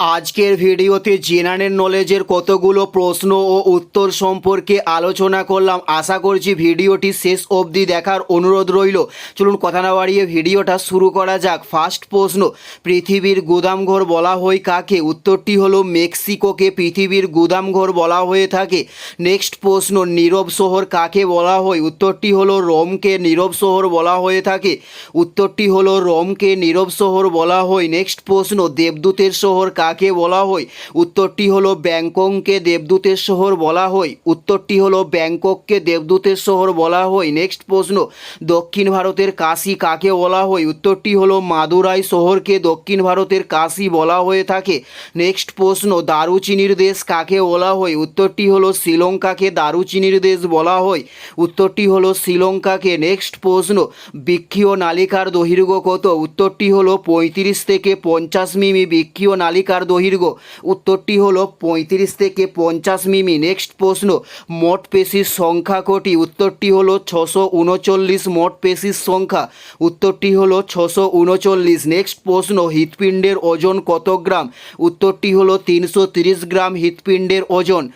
আজকের ভিডিওতে জেনারেল নলেজের কতগুলো প্রশ্ন ও উত্তর সম্পর্কে আলোচনা করলাম। আশা করছি ভিডিওটি শেষ অবধি দেখার অনুরোধ রইল। চলুন কথা না বাড়িয়ে ভিডিওটা শুরু করা যাক। ফার্স্ট প্রশ্ন, পৃথিবীর গুদামঘর বলা হয় কাকে? উত্তরটি হলো মেক্সিকোকে পৃথিবীর গুদামঘর বলা হয়ে থাকে। নেক্সট প্রশ্ন, নীরব শহর কাকে বলা হয়? উত্তরটি হলো রোমকে নীরব শহর বলা হয়ে থাকে। উত্তরটি হলো রোমকে নীরব শহর বলা হয়। নেক্সট প্রশ্ন, দেবদূতের শহর কাকে বলা হয়। উত্তরটি হলো ব্যাংকংকে দেবদূতের শহর বলা হয়। উত্তরটি হলো ব্যাংকককে দেবদূতের শহর বলা হয়। নেক্সট প্রশ্ন, দক্ষিণ ভারতের কাশি কাকে বলা হয়? উত্তরটি হলো মাদুরাই শহরকে দক্ষিণ ভারতের কাশি বলা হয়ে থাকে। নেক্সট প্রশ্ন, দারুচিনির দেশ কাকে বলা হয়? উত্তরটি হলো শ্রীলঙ্কাকে দারুচিনির দেশ বলা হয়। উত্তরটি হলো শ্রীলঙ্কাকে। নেক্সট প্রশ্ন, বৃক্ষীয় নালিকার দৈর্ঘ্য কত? উত্তরটি হলো পঁয়ত্রিশ থেকে পঞ্চাশ মিমি বৃক্ষীয় নালিকার দৈর্ঘ্য উত্তরটি হলো পঁয়ত্রিশ থেকে পঞ্চাশ মিমি। নেক্সট প্রশ্ন, মোট পেশির সংখ্যা কটি? উত্তরটি হলো ছশো উনচল্লিশ মোট পেশির সংখ্যা। উত্তরটি হলো ছশো উনচল্লিশ। নেক্সট প্রশ্ন, হৃৎপিণ্ডের ওজন কত গ্রাম? উত্তরটি হলো তিনশো তিরিশ গ্রাম হৃৎপিণ্ডের ওজন।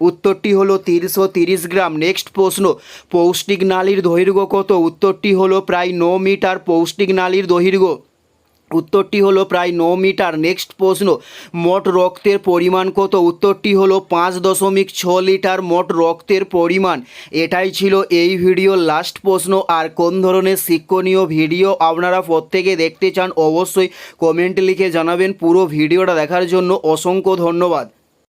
উত্তরটি হলো তিনশো তিরিশ গ্রাম। নেক্সট প্রশ্ন, পৌষ্টিক নালীর দৈর্ঘ্য কত? উত্তরটি হলো প্রায় ন মিটার পৌষ্টিক নালীর দৈর্ঘ্য। উত্তরটি হলো প্রায় ন মিটার। নেক্সট প্রশ্ন, মোট রক্তের পরিমাণ কত? উত্তরটি হলো পাঁচ দশমিক ছ লিটার মোট রক্তের পরিমাণ। এটাই ছিল এই ভিডিও। লাস্ট প্রশ্ন, আর কোন ধরনের শিক্ষণীয় ভিডিও আপনারা প্রত্যেকে দেখতে চান অবশ্যই কমেন্ট লিখে জানাবেন। পুরো ভিডিওটা দেখার জন্য অসংখ্য ধন্যবাদ।